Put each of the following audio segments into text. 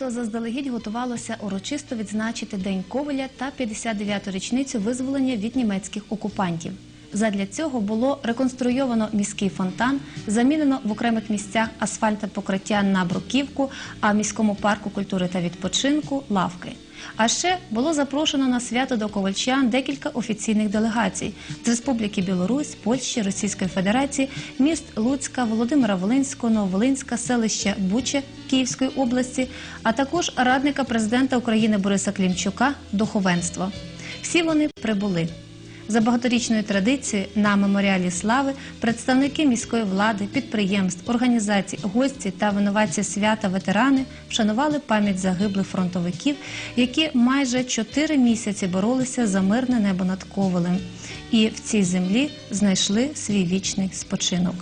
Місто заздалегідь готувалося урочисто відзначити День Ковеля та 59-ту річницю визволення від німецьких окупантів. Задля цього було реконструйовано міський фонтан, замінено в окремих місцях асфальтне покриття на бруківку, а в міському парку культури та відпочинку лавки. А ще було запрошено на свято до ковальчан декілька офіційних делегацій з Республіки Білорусь, Польщі, Російської Федерації, міст Луцька, Володимира Волинського, Нововолинська, селища Буча Київської області, а також радника президента України Бориса Клімчука духовенство. Всі вони прибули. За багаторічною традицією на меморіалі слави представники міської влади, підприємств, організацій, гості та винуватці свята ветерани вшанували пам'ять загиблих фронтовиків, які майже чотири місяці боролися за мирне небо над Ковелем і в цій землі знайшли свій вічний спочинок.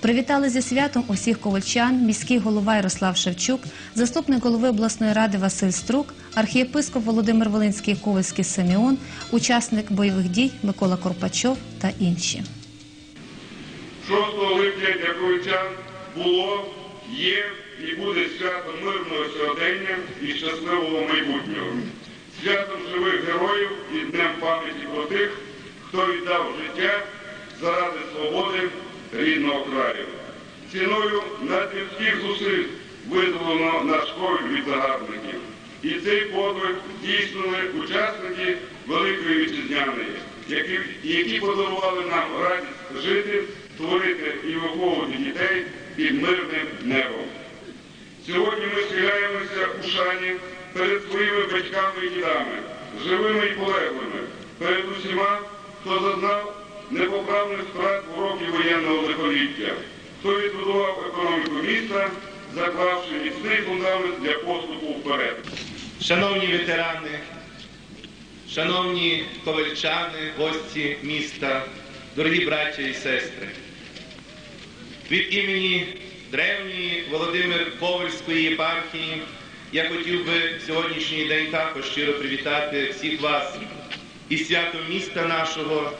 Привітали зі святом усіх ковальчан, міський голова Ярослав Шевчук, заступник голови обласної ради Василь Струк, архієпископ Володимир Волинський Ковальський Симеон, учасник бойових дій Микола Корпачов та інші. 6 липня для ковичан було, є і буде свято мирного сьогодення і щасливого майбутнього. Святом живих героїв і Днем пам'яті про тих, хто віддав життя заради свободи рідного краю. Ціною надлюдських зусиль визволено наш коваль від загарбників. І цей подвиг здійснили учасники Великої Вітчизняної, які, які подарували нам радість жити, творити і виховувати дітей під мирним небом. Сьогодні ми схиляємося у шані перед своїми батьками і дідами, живими і полеглими, перед усіма, хто зазнав непоправних втрат в роки воєнного лихоліття, хто відбудував економіку міста, заклавши міцний фундамент для поступу вперед. Шановні ветерани, шановні ковальчани, гості міста, дорогі браття і сестри, від імені древньої Володимир Ковальської єпархії я хотів би сьогоднішній день також щиро привітати всіх вас із святом міста нашого,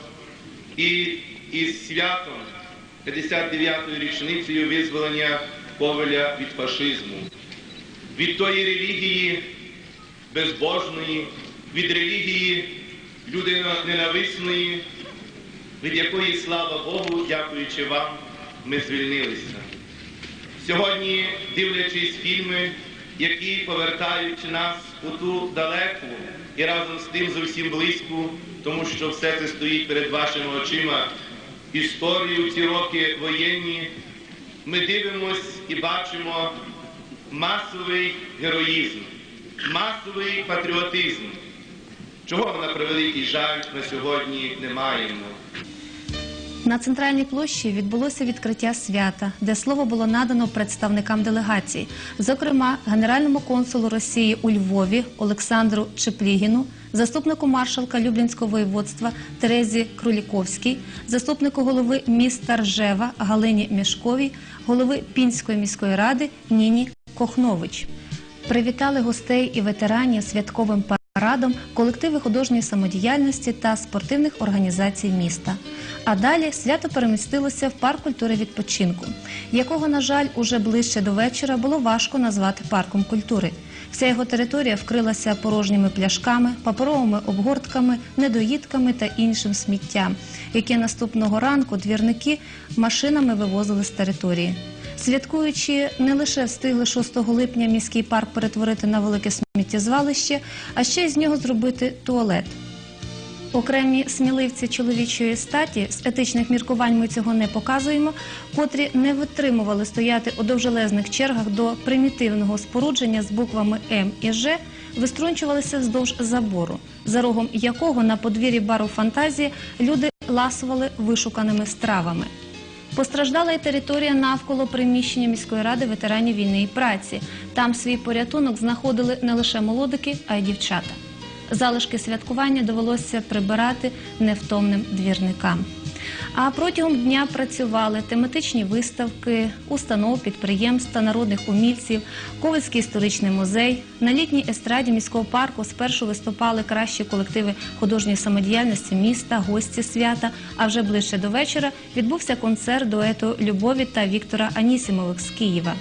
і із святом 59-ї річницею визволення Ковеля від фашизму, від тої релігії безбожної, від релігії людиноненависної, від якої, слава Богу, дякуючи вам, ми звільнилися. Сьогодні, дивлячись фільми, які повертають нас у ту далеку і разом з тим зовсім близьку, тому що все це стоїть перед вашими очима, історію ці роки воєнні, ми дивимось і бачимо масовий героїзм, масовий патріотизм, чого на превеликий жаль на сьогодні не маємо. На центральній площі відбулося відкриття свята, де слово було надано представникам делегації, зокрема генеральному консулу Росії у Львові Олександру Чеплігіну, заступнику маршалка Люблінського воєводства Терезі Круліковській, заступнику голови міста Ржева Галині Мішковій, голови Пінської міської ради Ніні Кохнович. Привітали гостей і ветеранів святковим парадом колективи художньої самодіяльності та спортивних організацій міста. А далі свято перемістилося в парк культури відпочинку, якого, на жаль, уже ближче до вечора було важко назвати парком культури. Вся його територія вкрилася порожніми пляшками, паперовими обгортками, недоїдками та іншим сміттям, яке наступного ранку двірники машинами вивозили з території. Святкуючи, не лише встигли 6 липня міський парк перетворити на велике сміттєзвалище, а ще й з нього зробити туалет. Окремі сміливці чоловічої статі з етичних міркувань ми цього не показуємо, котрі не витримували стояти у довжелезних чергах до примітивного спорудження з буквами М і Ж, виструнчувалися вздовж забору, за рогом якого на подвір'ї бару фантазії люди ласували вишуканими стравами. Постраждала і територія навколо приміщення міської ради ветеранів війни і праці. Там свій порятунок знаходили не лише молодики, а й дівчата. Залишки святкування довелося прибирати невтомним двірникам. А протягом дня працювали тематичні виставки, установ, підприємств та народних умільців, Ковальський історичний музей. На літній естраді міського парку спершу виступали кращі колективи художньої самодіяльності міста, гості свята. А вже ближче до вечора відбувся концерт дуету Любові та Віктора Анісімових з Києва.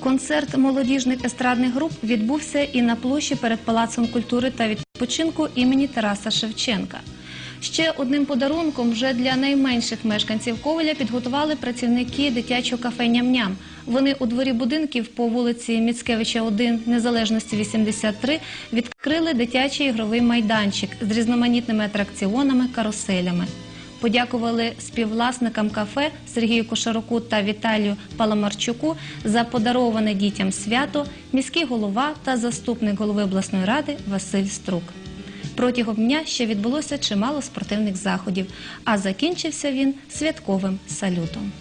Концерт молодіжних естрадних груп відбувся і на площі перед Палацом культури та відпочинку імені Тараса Шевченка. Ще одним подарунком вже для найменших мешканців Ковеля підготували працівники дитячого кафе «Ням-ням». Вони у дворі будинків по вулиці Міцкевича 1, Незалежності 83 відкрили дитячий ігровий майданчик з різноманітними атракціонами, каруселями. Подякували співвласникам кафе Сергію Кошаруку та Віталію Паламарчуку за подароване дітям свято міський голова та заступник голови обласної ради Василь Струк. Протягом дня ще відбулося чимало спортивних заходів, а закінчився він святковим салютом.